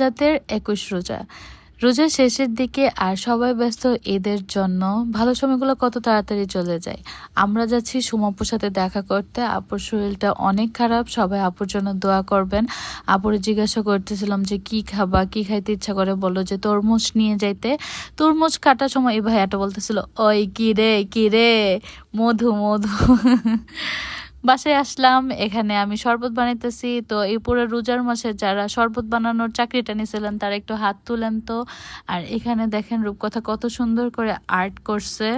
জাতের একুশ রোজা। রোজার শেষের দিকে আর সবাই ব্যস্ত এদের জন্য, ভালো সময়গুলো কত তাড়াতাড়ি চলে যায়। আমরা যাচ্ছি সুমাপুর সাথে দেখা করতে। আপুর শরীরটা অনেক খারাপ, সবাই আপুর জন্য দোয়া করবেন। আপুরে জিজ্ঞাসা করতেছিলাম যে, কি খাবা? কি খাইতে ইচ্ছা করে? বলল যে, তরমুজ নিয়ে যাইতে। তরমুজ কাটার সময় এই ভাইয়াটা বলতেছিল, ওই কি রে রে? মধু মধু। বাসায় আসলাম, এখানে আমি শরবত বানাইতেছি। তো এই পুরো রোজার মাসে যারা শরবত বানানোর চাকরিটা নিয়েছিলেন তারা একটু হাত তুলেন তো। আর এখানে দেখেন রূপকথা কত সুন্দর করে আর্ট করছে।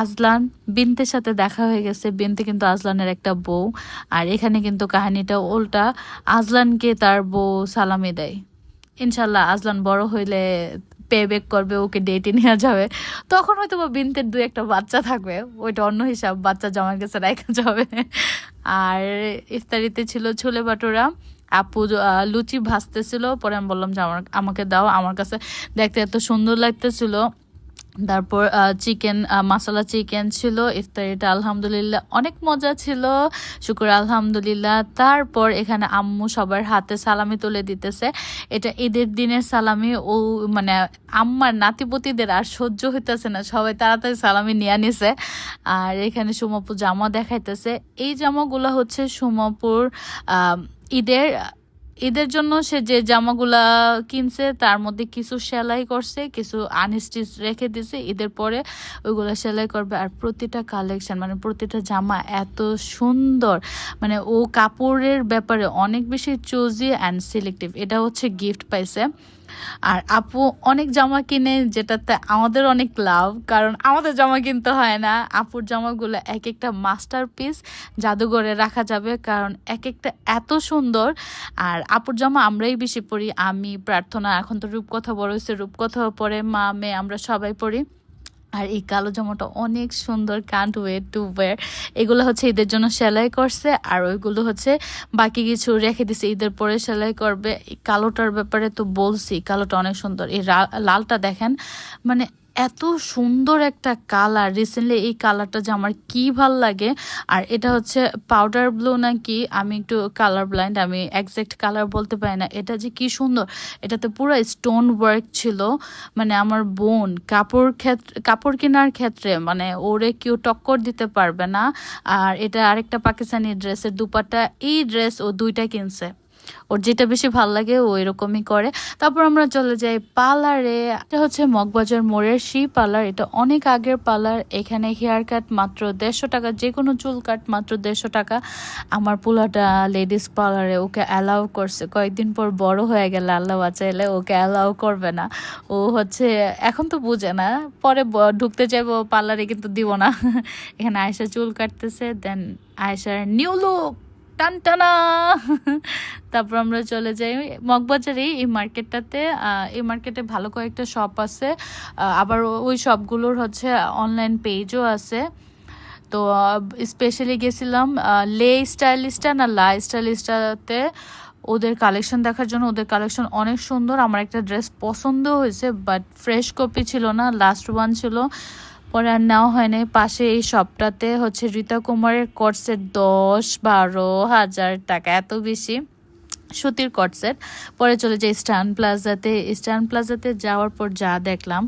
আজলান, বিনতের সাথে দেখা হয়ে গেছে। বিনতে কিন্তু আজলানের একটা বউ। আর এখানে কিন্তু কাহিনীটা উল্টা। আজলানকে তার বউ সালামি দেয়। ইনশাল্লাহ আজলান বড় হইলে পে ব্যাক করবে, ওকে ডেটে নেওয়া যাবে। তখন হয়তো বা বিনতের দু একটা বাচ্চা থাকবে, ওইটা অন্য হিসাব, বাচ্চা জামার কাছে রাখা যাবে। আর ইফতারিতে ছিল ছোলে বাটোরা আপু লুচি ভাজতেছিল, পরে আমি বললাম যে আমার আমাকে দাও, আমার কাছে দেখতে এত সুন্দর লাগতেছিল। তারপর চিকেন মশলা চিকেন ছিল, ইফতারিটা আলহামদুলিল্লাহ অনেক মজা ছিল, শুকুর আলহামদুলিল্লাহ। তারপর এখানে আম্মু সবার হাতে সালামি তুলে দিতেছে। এটা ঈদের দিনের সালামি, ও মানে আম্মার নাতিপতিদের আর সহ্য হইতেছে না, সবাই তাড়াতাড়ি সালামি নিয়ে নিছে। আর এখানে সুমাপুর জামা দেখাইতেছে। এই জামাগুলো হচ্ছে সুমাপুর ঈদের ঈদের জন্য সে যে জামাগুলা কিনছে, তার মধ্যে কিছু সেলাই করছে, কিছু আনস্টিচ রেখে দিছে ঈদের পরে ওইগুলো সেলাই করবে। আর প্রতিটা কালেকশন মানে প্রতিটা জামা এত সুন্দর। মানে ও কাপড়ের ব্যাপারে অনেক বেশি চুজি অ্যান্ড সিলেক্টিভ এটা হচ্ছে গিফট পাইছে। আর আপু অনেক জামা কিনে, যেটাতে আমাদের অনেক লাভ, কারণ আমাদের জামা কিনতে হয় না। আপুর জামাগুলো এক একটা মাস্টার পিস জাদুঘরে রাখা যাবে, কারণ এক একটা এত সুন্দর। আর আপুর জামা আমরাই বেশি পড়ি আমি, প্রার্থনা, এখন তো রূপকথা বড় হয়েছে, রূপকথাও পড়ে মা, মেয়ে, আমরা সবাই পড়ি আর এই কালো জামাটা অনেক সুন্দর কান্ট ওয়ে টু ওয়ার এগুলো হচ্ছে ঈদের জন্য সেলাই করছে, আর ওইগুলো হচ্ছে বাকি কিছু রেখে দিছে, ঈদের পরে সেলাই করবে। কালোটার ব্যাপারে তো বলছি, কালোটা অনেক সুন্দর। এই লালটা দেখেন মানে এত সুন্দর একটা কালার রিসেন্টলি এই কালারটা যে আমার কি ভালো লাগে। আর এটা হচ্ছে পাউডার ব্লু নাকি? আমি একটু কালার ব্লাইন্ড আমি একজ্যাক্ট কালার বলতে পারি না। এটা যে কি সুন্দর। এটাতে পুরো স্টোন ওয়ার্ক ছিল। মানে আমার বোন কাপড় ক্ষেত্রে কাপড় কেনার ক্ষেত্রে মানে ওরে কেউ টক্কর দিতে পারবে না। আর এটা আরেকটা পাকিস্তানি ড্রেসের দুপাটা এই ড্রেস ও দুইটা কিনছে। ওর যেটা বেশি ভালো লাগে ও এরকমই করে। তারপর আমরা চলে যাই পার্লারে। এটা হচ্ছে মগবাজার মোড়ের শি পার্লার। এটা অনেক আগের পার্লার। এখানে হেয়ার কাট মাত্র দেড়শো টাকা যে কোনো চুল কাট মাত্র দেড়শো টাকা। আমার পোলাটা লেডিস পার্লারে ওকে অ্যালাউ করছে। কয়েকদিন পর বড় হয়ে গেলে আল্লাহ বাঁচাইলে ওকে অ্যালাউ করবে না। ও হচ্ছে, এখন তো বুঝে না। পরে ঢুকতে চাইব পার্লারে কিন্তু দিব না। এখানে আয়সা চুল কাটতেছে দেন আয়সার নিউ লুক টান টানা তারপর আমরা চলে যাই মগবাজারে, এই মার্কেটটাতে। এই মার্কেটে ভালো কয়েকটা শপ আছে। আবার ওই শপগুলোর হচ্ছে অনলাইন পেজও আছে। তো স্পেশালি গেছিলাম লে স্টাইলিস্টা না লা স্টাইলিস্টাতে ওদের কালেকশন দেখার জন্য ওদের কালেকশন অনেক সুন্দর। আমার একটা ড্রেস পছন্দ হয়েছে বাট ফ্রেশ কপি ছিল না লাস্ট ওয়ান ছিল। পরে আর নেওয়া হয় নাই। পাশে এই শপটাতে হচ্ছে রীতা কুমারের কোর্সের দশ বারো হাজার টাকা, এত বেশি। সুতির কটসেট পরে চলে যাই স্টান প্লাজাতে। স্টান প্লাজাতে যাওয়ার পর যা দেখলাম,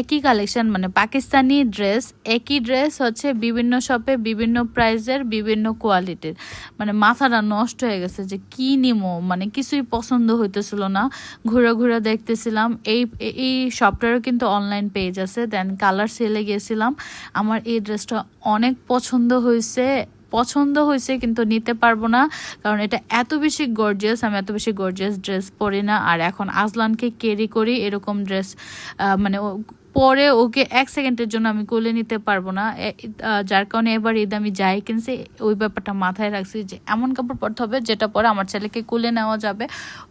একই কালেকশন মানে পাকিস্তানি ড্রেস একই ড্রেস হচ্ছে বিভিন্ন শপে বিভিন্ন প্রাইজের বিভিন্ন কোয়ালিটির মানে মাথাটা নষ্ট হয়ে গেছে যে কি নিমো? মানে কিছুই পছন্দ হইতেছিল না। ঘুরে ঘুরে দেখতেছিলাম। এই এই শপটারও কিন্তু অনলাইন পেজ আছে। দেন কালার সেলে গিয়েছিলাম আমার এই ড্রেসটা অনেক পছন্দ হয়েছে পছন্দ হয়েছে, কিন্তু নিতে পারব না। কারণ এটা এত বেশি গর্জিয়াস আমি এত বেশি গর্জিয়াস ড্রেস পরি না। আর এখন আজলানকে ক্যারি করি, এরকম ড্রেস মানে পরে ওকে এক সেকেন্ডের জন্য আমি কোলে নিতে পারব না। যার কারণে এবার ঈদ আমি যাই কিনছি, ওই ব্যাপারটা মাথায় রাখছি যে এমন কাপড় পরতে হবে যেটা পরে আমার ছেলেকে কোলে নেওয়া যাবে,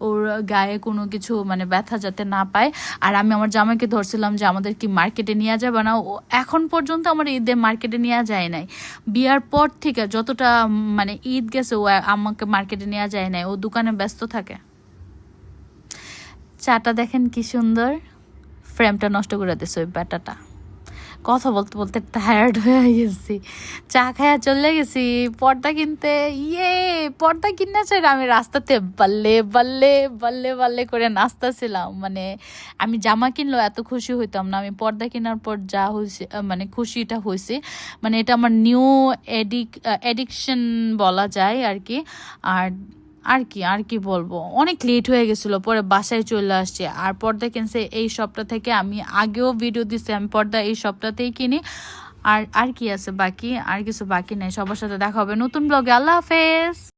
ওর গায়ে কোনো কিছু মানে ব্যথা যাতে না পায়। আর আমি আমার জামাইকে ধরছিলাম যে আমাদের কি মার্কেটে নিয়ে যাবে না, ও এখন পর্যন্ত আমার ঈদে মার্কেটে নেওয়া যায় নাই। বিয়ার পর থেকে যতটা মানে ঈদ গেছে, ও আমাকে মার্কেটে নেওয়া যায় নাই, ও দোকানে ব্যস্ত থাকে। চাটা দেখেন কি সুন্দর। ফ্রেমটা নষ্ট করে দিছে ওই ব্যাটাটা। কথা বলতে বলতে টায়ার্ড হয়ে গেছি। চা খায়া চলে গেছি, পর্দা কিনতে ইয়ে পর্দা কিনেছে আমি রাস্তাতে বাল্লে বাল্লে বাল্লে বাল্লে করে নাচতেছিলাম। মানে আমি জামা কিনলেও এত খুশি হইতাম না। আমি পর্দা কেনার পর যা হয়েছে মানে খুশিটা হয়েছে মানে এটা আমার নিউ এডিক এডিকশন বলা যায় আর কি। আর আর কি আর কি বলব? অনেক লেট হয়ে গেছিল, পরে বাসায় চলে আসছে। আর পর্দা কিনছে এই সপ্তাহ থেকে আমি, আগেও ভিডিও দিচ্ছি আমি পর্দা এই সপ্তাহতেই কিনি। আর আর কি আছে বাকি? আর কিছু বাকি নেই। সবার সাথে দেখা হবে নতুন ব্লগে আল্লাহ হাফেজ!